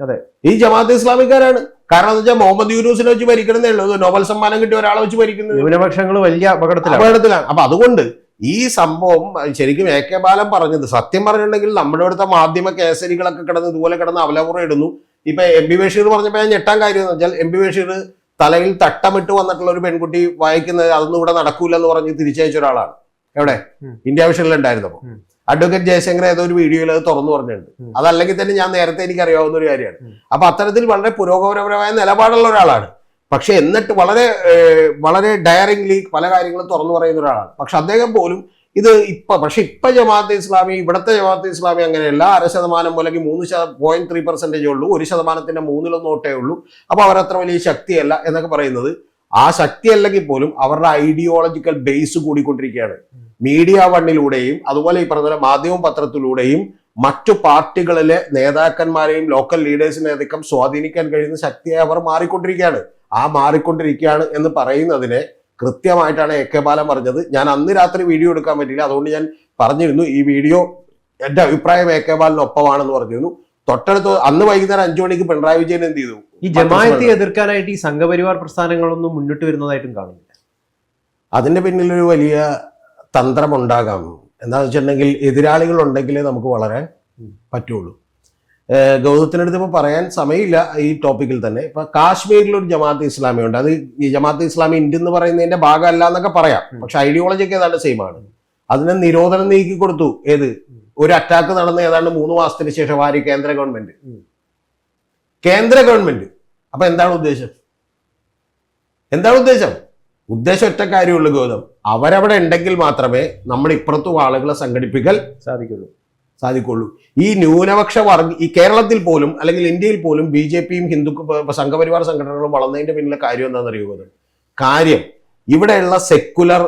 അതെ. ഈ ജമാഅത്ത് ഇസ്ലാമിക്കാരാണ്. കാരണം എന്ന് വെച്ചാൽ മുഹമ്മദ് യൂനൂസിനെ വെച്ച് ഭരിക്കണമെന്നേ ഉള്ളൂ. നോബൽ സമ്മാനം കിട്ടിയ ഒരാളെ വെച്ച് ഭരിക്കുന്നത്. ന്യൂനപക്ഷങ്ങൾ വലിയ അപകടത്തിലാണ്. അപകടത്തിലാണ്. അപ്പൊ അതുകൊണ്ട് ഈ സംഭവം ശരിക്കും എ കെ ബാലൻ പറഞ്ഞത് സത്യം പറഞ്ഞിട്ടുണ്ടെങ്കിൽ നമ്മുടെ അടുത്ത മാധ്യമ കേസരികളൊക്കെ കിടന്ന് ഇതുപോലെ കിടന്ന് അവലപുറം ഇടുന്നു. ഇപ്പൊ എം ബി ബഷീർ പറഞ്ഞപ്പോ ഞാൻ ഞെട്ടാൻ കാര്യം എന്ന് വെച്ചാൽ എം ബി ബഷീർ തലയിൽ തട്ടമിട്ട് വന്നിട്ടുള്ള ഒരു പെൺകുട്ടി വായിക്കുന്നത് അതൊന്നും ഇവിടെ നടക്കൂല എന്ന് പറഞ്ഞ് തിരിച്ചയച്ച ഒരാളാണ്. എവിടെ. ഇന്ത്യ അപ്പൊ അഡ്വക്കേറ്റ് ജയശങ്കർ ഏതോ ഒരു വീഡിയോയിൽ അത് തുറന്നു പറഞ്ഞിട്ടുണ്ട്. അതല്ലെങ്കിൽ തന്നെ ഞാൻ നേരത്തെ എനിക്ക് അറിയാവുന്ന ഒരു കാര്യമാണ്. അപ്പൊ അത്തരത്തിൽ വളരെ പുരോഗമനപരമായ നിലപാടുള്ള ഒരാളാണ്. പക്ഷെ എന്നിട്ട് വളരെ വളരെ വളരെ ഡയറിംഗ്ലി പല കാര്യങ്ങളും തുറന്നു പറയുന്ന ഒരാളാണ്. പക്ഷെ അദ്ദേഹം പോലും ഇത് ഇപ്പൊ പക്ഷെ ഇപ്പൊ ജമാഅത്തെ ഇസ്ലാമി ഇവിടുത്തെ ജമാഅത്തെ ഇസ്ലാമി അങ്ങനെയല്ല. അര ശതമാനം അല്ലെങ്കിൽ മൂന്ന് പോയിന്റ് ത്രീ പെർസെന്റേജേ ഉള്ളൂ. ഒരു ശതമാനത്തിന്റെ മൂന്നിലൊന്നും നോട്ടേ ഉള്ളൂ. അപ്പൊ അവരത്ര വലിയ ശക്തിയല്ല എന്നൊക്കെ പറയുന്നത്. ആ ശക്തി അല്ലെങ്കിൽ പോലും അവരുടെ ഐഡിയോളജിക്കൽ ബേസ് കൂടിക്കൊണ്ടിരിക്കുകയാണ്. മീഡിയ വണ്ണിലൂടെയും അതുപോലെ ഈ പറഞ്ഞ മാധ്യമ പത്രത്തിലൂടെയും മറ്റു പാർട്ടികളിലെ നേതാക്കന്മാരെയും ലോക്കൽ ലീഡേഴ്സിനെ അധികം സ്വാധീനിക്കാൻ കഴിയുന്ന ശക്തിയായി അവർ മാറിക്കൊണ്ടിരിക്കുകയാണ്. ആ മാറിക്കൊണ്ടിരിക്കുകയാണ് എന്ന് പറയുന്നതിനെ കൃത്യമായിട്ടാണ് എ കെ ബാലൻ പറഞ്ഞത്. ഞാൻ അന്ന് രാത്രി വീഡിയോ എടുക്കാൻ പറ്റിയില്ല. അതുകൊണ്ട് ഞാൻ പറഞ്ഞിരുന്നു ഈ വീഡിയോ എന്റെ അഭിപ്രായം എ കെ ബാലിനൊപ്പമാണെന്ന് പറഞ്ഞിരുന്നു. തൊട്ടടുത്ത് അന്ന് വൈകുന്നേരം അഞ്ചു മണിക്ക് പിണറായി വിജയൻ എന്ത് ചെയ്തു? ഈ ജമായത്തെ എതിർക്കാനായിട്ട് ഈ സംഘപരിവാർ പ്രസ്ഥാനങ്ങളൊന്നും മുന്നിട്ട് വരുന്നതായിട്ടും കാണുന്നില്ല. അതിന്റെ പിന്നിലൊരു വലിയ തന്ത്രമുണ്ടാകാം. എന്താണെന്ന് വെച്ചിട്ടുണ്ടെങ്കിൽ എതിരാളികൾ ഉണ്ടെങ്കിലേ നമുക്ക് വളരാൻ പറ്റുള്ളൂ. ഗൗതത്തിനടുത്ത് ഇപ്പോൾ പറയാൻ സമയമില്ല ഈ ടോപ്പിക്കിൽ തന്നെ. ഇപ്പൊ കാശ്മീരിൽ ഒരു ജമാഅത്ത് ഇസ്ലാമി ഉണ്ട് അത് ഈ ജമാഅത്ത് ഇസ്ലാമി ഇന്ത്യ എന്ന് പറയുന്നതിന്റെ ഭാഗമല്ല എന്നൊക്കെ പറയാം. പക്ഷെ ഐഡിയോളജി ഒക്കെ ഏതാണ്ട് സെയിം ആണ്. അതിനെ നിരോധനം നീക്കി കൊടുത്തു. ഏത്? ഒരു അറ്റാക്ക് നടന്ന ഏതാണ്ട് മൂന്ന് മാസത്തിന് ശേഷം ആര്? കേന്ദ്ര ഗവൺമെന്റ് കേന്ദ്ര ഗവൺമെന്റ് അപ്പൊ എന്താണ് ഉദ്ദേശം? എന്താണ് ഉദ്ദേശം? ഉദ്ദേശം ഒറ്റ കാര്യമുള്ളൂ ഗൗതം. അവരവിടെ ഉണ്ടെങ്കിൽ മാത്രമേ നമ്മൾ ഇപ്പുറത്തും ആളുകളെ സംഘടിപ്പിക്കൽ സാധിക്കുള്ളൂ. സാധിക്കുള്ളൂ. ഈ ന്യൂനപക്ഷ വർഗ ഈ കേരളത്തിൽ പോലും അല്ലെങ്കിൽ ഇന്ത്യയിൽ പോലും ബി ജെ പിയും ഹിന്ദു സംഘപരിവാർ സംഘടനകളും വളർന്നതിന്റെ പിന്നിലെ കാര്യം എന്താണെന്ന് അറിയുമോ കാര്യം ഇവിടെയുള്ള സെക്കുലർ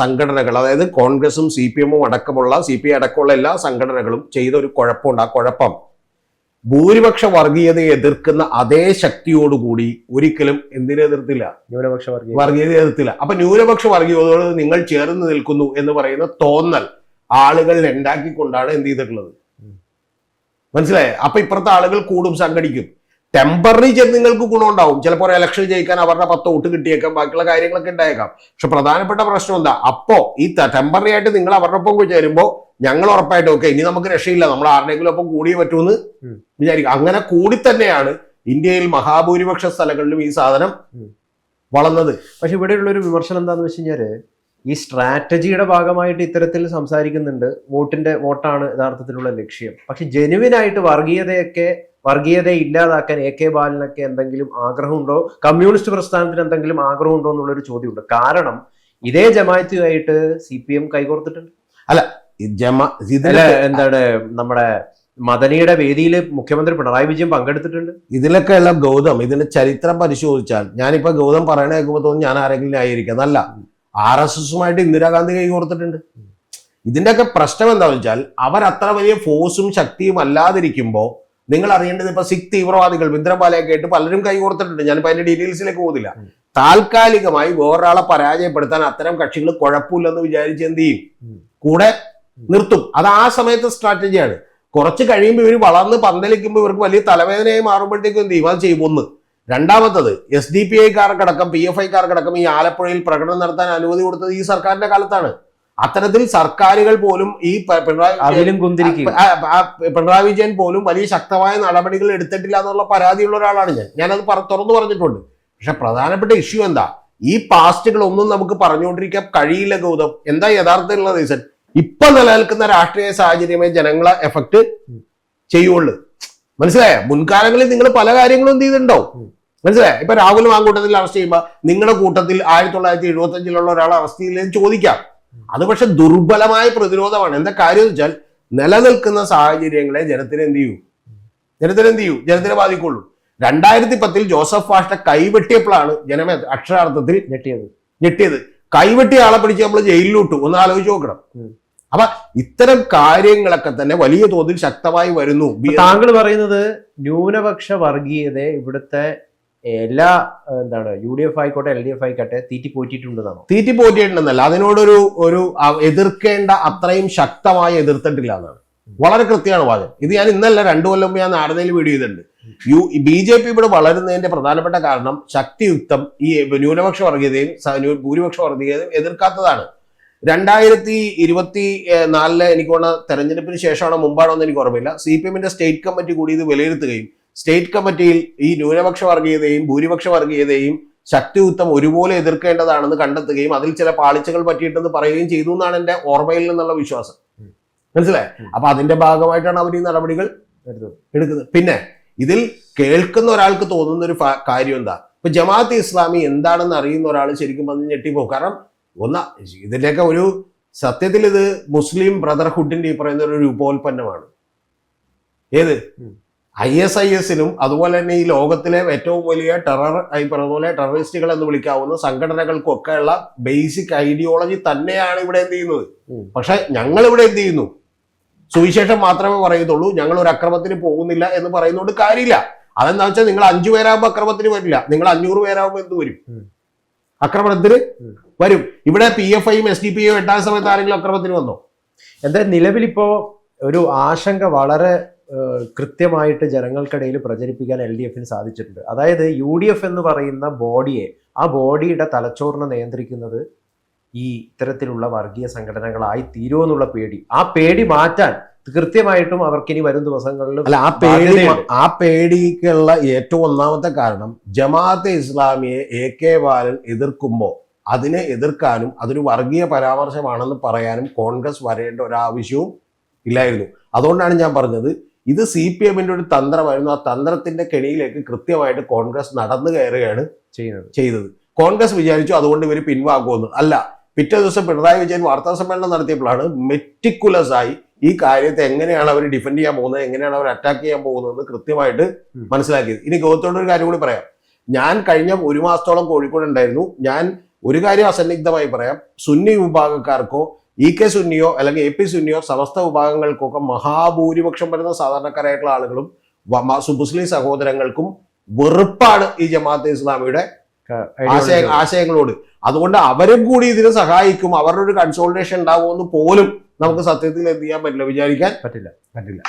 സംഘടനകൾ അതായത് കോൺഗ്രസും സി പി എമ്മും അടക്കമുള്ള സി പി ഐ അടക്കമുള്ള എല്ലാ സംഘടനകളും ചെയ്ത ഒരു കുഴപ്പമുണ്ട്. ആ കുഴപ്പം ഭൂരിപക്ഷ വർഗീയതയെ എതിർക്കുന്ന അതേ ശക്തിയോടുകൂടി ഒരിക്കലും എന്തിനെ എതിർത്തില്ല? ന്യൂനപക്ഷ വർഗീയ വർഗീയത എതിർത്തില്ല. അപ്പൊ ന്യൂനപക്ഷ വർഗീയതയോട് നിങ്ങൾ ചേർന്ന് നിൽക്കുന്നു എന്ന് പറയുന്ന തോന്നൽ ആളുകൾ ഉണ്ടാക്കിക്കൊണ്ടാണ് എന്ത് ചെയ്തിട്ടുള്ളത്? മനസ്സിലായേ? അപ്പൊ ഇപ്പുറത്തെ ആളുകൾ കൂടും സംഘടിക്കും. ടെമ്പററി നിങ്ങൾക്ക് ഗുണമുണ്ടാവും. ചിലപ്പോൾ ഒരു ഇലക്ഷൻ ജയിക്കാൻ അവരുടെ പത്ത് വോട്ട് കിട്ടിയേക്കാം ബാക്കിയുള്ള കാര്യങ്ങളൊക്കെ ഉണ്ടായേക്കാം. പക്ഷെ പ്രധാനപ്പെട്ട പ്രശ്നം എന്താ? അപ്പോ ഈ ടെമ്പററി ആയിട്ട് നിങ്ങൾ അവരുടെ ഒപ്പം ചേരുമ്പോൾ ഞങ്ങൾ ഉറപ്പായിട്ട് ഓക്കെ ഇനി നമുക്ക് രക്ഷയില്ല. നമ്മൾ ആരുടെയെങ്കിലും ഒപ്പം കൂടിയേ പറ്റൂന്ന്. വിചാരിക്കും. അങ്ങനെ കൂടി തന്നെയാണ് ഇന്ത്യയിൽ മഹാഭൂരിപക്ഷ സ്ഥലങ്ങളിലും ഈ സാധനം. വളർന്നത്. പക്ഷെ ഇവിടെയുള്ള ഒരു വിമർശനം എന്താണെന്ന് വെച്ച് കഴിഞ്ഞാൽ ഈ സ്ട്രാറ്റജിയുടെ ഭാഗമായിട്ട് ഇത്തരത്തിൽ സംസാരിക്കുന്നുണ്ട്. വോട്ടിന്റെ വോട്ടാണ് യഥാർത്ഥത്തിലുള്ള ലക്ഷ്യം. പക്ഷെ ജെനുവിനായിട്ട് വർഗീയതയൊക്കെ വർഗീയതയെ ഇല്ലാതാക്കാൻ എ കെ ബാലനൊക്കെ എന്തെങ്കിലും ആഗ്രഹമുണ്ടോ? കമ്മ്യൂണിസ്റ്റ് പ്രസ്ഥാനത്തിന് എന്തെങ്കിലും ആഗ്രഹമുണ്ടോ എന്നുള്ളൊരു ചോദ്യമുണ്ട്. കാരണം ഇതേ ജമായത്തുമായിട്ട് സി പി എം കൈകോർത്തിട്ടുണ്ട്. ജമ അല്ല ഇതിലെ എന്താണ് നമ്മുടെ മദനിയുടെ വേദിയിൽ മുഖ്യമന്ത്രി പിണറായി വിജയൻ പങ്കെടുത്തിട്ടുണ്ട്. ഇതിലൊക്കെ ഇതിലൊക്കെയുള്ള ഗൗതം ഇതിന്റെ ചരിത്രം പരിശോധിച്ചാൽ ഞാനിപ്പോ ഗൗതം പറയണ കേൾക്കുമ്പോൾ തോന്നുന്നു ഞാൻ ആരെങ്കിലും ആയിരിക്കും അല്ല ആർ എസ് എസുമായിട്ട് ഇന്ദിരാഗാന്ധി കൈ കോർത്തിട്ടുണ്ട് ഇതിന്റെയൊക്കെ പ്രശ്നം എന്താണെന്ന് വെച്ചാൽ അവർ അത്ര വലിയ ഫോഴ്സും ശക്തിയും അല്ലാതിരിക്കുമ്പോൾ നിങ്ങൾ അറിയേണ്ടത് ഇപ്പൊ സിഖ് തീവ്രവാദികൾ വിന്ദ്രപാലയൊക്കെ ആയിട്ട് പലരും കൈ കോർത്തിട്ടുണ്ട്. ഞാനിപ്പോ അതിന്റെ ഡീറ്റെയിൽസിലേക്ക് പോകുന്നില്ല താൽക്കാലികമായി വേറൊരാളെ പരാജയപ്പെടുത്താൻ അത്തരം കക്ഷികൾ കുഴപ്പമില്ലെന്ന് വിചാരിച്ച് എന്ത് ചെയ്യും. കൂടെ നിർത്തും. അത് ആ സമയത്ത് സ്ട്രാറ്റജിയാണ്. കുറച്ച് കഴിയുമ്പോൾ ഇവർ വളർന്ന് പന്തലിക്കുമ്പോൾ ഇവർക്ക് വലിയ തലവേദനയായി മാറുമ്പോഴത്തേക്കും എന്ത് ചെയ്യും? അത് ചെയ്യും ഒന്ന്. രണ്ടാമത്തത് എസ് ഡി പി ഐക്കാർക്കടക്കം പി എഫ് ഐക്കാർക്കടക്കം ഈ ആലപ്പുഴയിൽ പ്രകടനം നടത്താൻ അനുമതി കൊടുത്തത് ഈ സർക്കാരിന്റെ കാലത്താണ്. അത്തരത്തിൽ സർക്കാരുകൾ പോലും ഈ പിണറായി അതിലും പിണറായി വിജയൻ പോലും വലിയ ശക്തമായ നടപടികൾ എടുത്തിട്ടില്ല എന്നുള്ള പരാതിയുള്ള ഒരാളാണ് ഞാൻ. ഞാനത് തുറന്നു പറഞ്ഞിട്ടുണ്ട്. പക്ഷെ പ്രധാനപ്പെട്ട ഇഷ്യൂ എന്താ? ഈ പാസ്റ്റുകൾ ഒന്നും നമുക്ക് പറഞ്ഞുകൊണ്ടിരിക്കാൻ കഴിയില്ല ഗൗതം. എന്താ യഥാർത്ഥത്തിലുള്ള റീസൺ ഇപ്പൊ നിലനിൽക്കുന്ന രാഷ്ട്രീയ സാഹചര്യമേ ജനങ്ങളെ എഫക്ട് ചെയ്യുള്ളൂ. മനസ്സിലായ? മുൻകാലങ്ങളിൽ നിങ്ങൾ പല കാര്യങ്ങളും എന്ത് ചെയ്തിട്ടുണ്ടോ. മനസ്സിലായ? ഇപ്പൊ രാഹുൽ മാങ്കൂട്ടത്തിൽ അറസ്റ്റ് ചെയ്യുമ്പോൾ നിങ്ങളുടെ കൂട്ടത്തിൽ ആയിരത്തി തൊള്ളായിരത്തി എഴുപത്തി അഞ്ചിലുള്ള ഒരാളെ അറസ്റ്റ് ചെയ്യില്ലെന്ന് ചോദിക്കാം. അത് പക്ഷെ ദുർബലമായ പ്രതിരോധമാണ്. എന്താ കാര്യം എന്ന് വെച്ചാൽ നിലനിൽക്കുന്ന സാഹചര്യങ്ങളെ ജനത്തിന് എന്ത് ചെയ്യൂ? ജനത്തിന് എന്ത് ചെയ്യൂ? ജനത്തിനെ ബാധിക്കുള്ളൂ. രണ്ടായിരത്തി പത്തിൽ ജോസഫ് ഫാഷ്ട കൈവെട്ടിയപ്പോഴാണ് ജനമേ അക്ഷരാർത്ഥത്തിൽ ഞെട്ടിയത്. ഞെട്ടിയത്. കൈവെട്ടിയ ആളെ പിടിച്ച് നമ്മൾ ജയിലിലിട്ടു. ഒന്ന് ആലോചിച്ച് നോക്കണം. അപ്പൊ ഇത്തരം കാര്യങ്ങളൊക്കെ തന്നെ വലിയ തോതിൽ ശക്തമായി വരുന്നു. താങ്കൾ പറയുന്നത് ന്യൂനപക്ഷ വർഗീയതയെ ഇവിടുത്തെ എല്ലാ എന്താണ് യു ഡി എഫ് ആയിക്കോട്ടെ എൽ ഡി എഫ് ആയിക്കോട്ടെ തീറ്റി പോറ്റിയിട്ടുണ്ടെന്നാണോ? തീറ്റി പോറ്റിയിട്ടുണ്ടെന്നല്ല അതിനോടൊരു ഒരു എതിർക്കേണ്ട അത്രയും ശക്തമായി എതിർത്തിട്ടില്ല എന്നാണ്. വളരെ കൃത്യമാണ് വാദം ഇത് ഞാൻ ഇന്നല്ല രണ്ടു കൊല്ലം ഞാൻ നാടനയിൽ വീഡിയോ ചെയ്തിട്ടുണ്ട്. യു ബി ജെ പി ഇവിടെ വളരുന്നതിന്റെ പ്രധാനപ്പെട്ട കാരണം ശക്തിയുക്തം ഈ ന്യൂനപക്ഷ വർഗീയതയും ഭൂരിപക്ഷ വർഗീയതയും എതിർക്കാത്തതാണ്. രണ്ടായിരത്തി ഇരുപത്തി നാലിലെ എനിക്ക് തോന്നുന്ന തെരഞ്ഞെടുപ്പിന് ശേഷമാണോ മുമ്പാണോ എന്ന് എനിക്ക് ഓർമ്മയില്ല. സി പി എമ്മിന്റെ സ്റ്റേറ്റ് കമ്മിറ്റി കൂടി ഇത് വിലയിരുത്തുകയും സ്റ്റേറ്റ് കമ്മിറ്റിയിൽ ഈ ന്യൂനപക്ഷ വർഗീയതയും ഭൂരിപക്ഷ വർഗീയതയും ശക്തിയുക്തം ഒരുപോലെ എതിർക്കേണ്ടതാണെന്ന് കണ്ടെത്തുകയും അതിൽ ചില പാളിച്ചകൾ പറ്റിയിട്ടെന്ന് പറയുകയും ചെയ്തു എന്നാണ് എന്റെ ഓർമ്മയിൽ നിന്നുള്ള വിശ്വാസം. മനസ്സിലായി. അപ്പൊ അതിന്റെ ഭാഗമായിട്ടാണ് അവർ ഈ നടപടികൾ എടുക്കുന്നത്. പിന്നെ ഇതിൽ കേൾക്കുന്ന ഒരാൾക്ക് തോന്നുന്ന ഒരു കാര്യം എന്താ? ഇപ്പൊ ജമാഅത്ത് ഇസ്ലാമി എന്താണെന്ന് അറിയുന്ന ഒരാൾ ശരിക്കും വന്ന് ഞെട്ടിപ്പോകും. കാരണം ഒന്ന ഇതിന്റെയൊക്കെ ഒരു സത്യത്തിൽ ഇത് മുസ്ലിം ബ്രദർഹുഡിന്റെ ഈ പറയുന്ന ഒരു രൂപോൽപ്പന്നമാണ്. ഏത്. ഐ എസ് ഐ എസിനും അതുപോലെ തന്നെ ഈ ലോകത്തിലെ ഏറ്റവും വലിയ ടെറർ ഈ പറഞ്ഞതുപോലെ പോലെ ടെററിസ്റ്റുകൾ എന്ന് വിളിക്കാവുന്ന സംഘടനകൾക്കൊക്കെയുള്ള ബേസിക് ഐഡിയോളജി തന്നെയാണ് ഇവിടെ എന്ത് ചെയ്യുന്നത്. പക്ഷെ ഞങ്ങൾ ഇവിടെ എന്ത് ചെയ്യുന്നു? സുവിശേഷം മാത്രമേ പറയത്തുള്ളൂ ഞങ്ങൾ ഒരു അക്രമത്തിന് പോകുന്നില്ല എന്ന് പറയുന്നതുകൊണ്ട് കാര്യമില്ല. അതെന്താ വെച്ചാൽ നിങ്ങൾ അഞ്ചു പേരാകുമ്പോൾ അക്രമത്തിന് വരില്ല. നിങ്ങൾ അഞ്ഞൂറ് പേരാകുമ്പോൾ എന്ത് വരും. അക്രമണത്തിന് വരും. ഇവിടെ പി എഫ് ഐയും എസ് ഡി പി ഐയും എട്ടാം സമയത്ത് ആരെങ്കിലും അക്രമത്തിന് വന്നോ? എന്താ നിലവിലിപ്പോ ഒരു ആശങ്ക വളരെ കൃത്യമായിട്ട് ജനങ്ങൾക്കിടയിൽ പ്രചരിപ്പിക്കാൻ എൽ ഡി എഫിന് സാധിച്ചിട്ടുണ്ട്. അതായത് യു ഡി എഫ് എന്ന് പറയുന്ന ബോഡിയെ ആ ബോഡിയുടെ തലച്ചോറിനെ നിയന്ത്രിക്കുന്നത് ഈ ഇത്തരത്തിലുള്ള വർഗീയ സംഘടനകളായി തീരുമെന്നുള്ള പേടി. ആ പേടി മാറ്റാൻ കൃത്യമായിട്ടും അവർക്കിനി വരും ദിവസങ്ങളിൽ അല്ല ആ പേടി ആ പേടിക്കുള്ള ഏറ്റവും ഒന്നാമത്തെ കാരണം ജമാഅത്തെ ഇസ്ലാമിയെ എ കെ ബാലൻ എതിർക്കുമ്പോൾ അതിനെ എതിർക്കാനും അതൊരു വർഗീയ പരാമർശമാണെന്ന് പറയാനും കോൺഗ്രസ് വരേണ്ട ഒരാവശ്യവും ഇല്ലായിരുന്നു. അതുകൊണ്ടാണ് ഞാൻ പറഞ്ഞത് ഇത് സി പി എമ്മിന്റെ ഒരു തന്ത്രമായിരുന്നു. ആ തന്ത്രത്തിന്റെ കെണിയിലേക്ക് കൃത്യമായിട്ട് കോൺഗ്രസ് നടന്നു കയറുകയാണ് ചെയ്യുന്നത്. ചെയ്തത്. കോൺഗ്രസ് വിചാരിച്ചു അതുകൊണ്ട് ഇവർ പിൻവാക്കുമെന്ന് അല്ല പിറ്റേ ദിവസം പിണറായി വിജയൻ വാർത്താ സമ്മേളനം നടത്തിയപ്പോഴാണ് മെറ്റിക്കുലസ് ആയി ഈ കാര്യത്തെ എങ്ങനെയാണ് അവർ ഡിഫെൻഡ് ചെയ്യാൻ പോകുന്നത് എങ്ങനെയാണ് അവർ അറ്റാക്ക് ചെയ്യാൻ പോകുന്നതെന്ന് കൃത്യമായിട്ട്. മനസ്സിലാക്കിയത്. ഇനി ഗൗതത്തോട് ഒരു കാര്യം കൂടി പറയാം. ഞാൻ കഴിഞ്ഞ ഒരു മാസത്തോളം കോഴിക്കോട് ഉണ്ടായിരുന്നു. ഞാൻ ഒരു കാര്യം അസന്നിഗ്ധമായി പറയാം. സുന്നി വിഭാഗക്കാർക്കോ ഇ കെ സുന്നിയോ അല്ലെങ്കിൽ എ പി സുന്നിയോ സമസ്ത വിഭാഗങ്ങൾക്കൊക്കെ മഹാഭൂരിപക്ഷം വരുന്ന സാധാരണക്കാരായിട്ടുള്ള ആളുകളും മുസ്ലിം സഹോദരങ്ങൾക്കും വെറുപ്പാണ് ഈ ജമാഅത്ത് ഇസ്ലാമിയുടെ ആശയ ആശയങ്ങളോട്. അതുകൊണ്ട് അവരും കൂടി ഇതിന് സഹായിക്കും. അവരുടെ ഒരു കൺസോൾട്ടേഷൻ ഉണ്ടാവുമെന്ന് പോലും നമുക്ക് സത്യത്തിൽ എന്ത് ചെയ്യാൻ പറ്റില്ല വിചാരിക്കാൻ പറ്റില്ല പറ്റില്ല.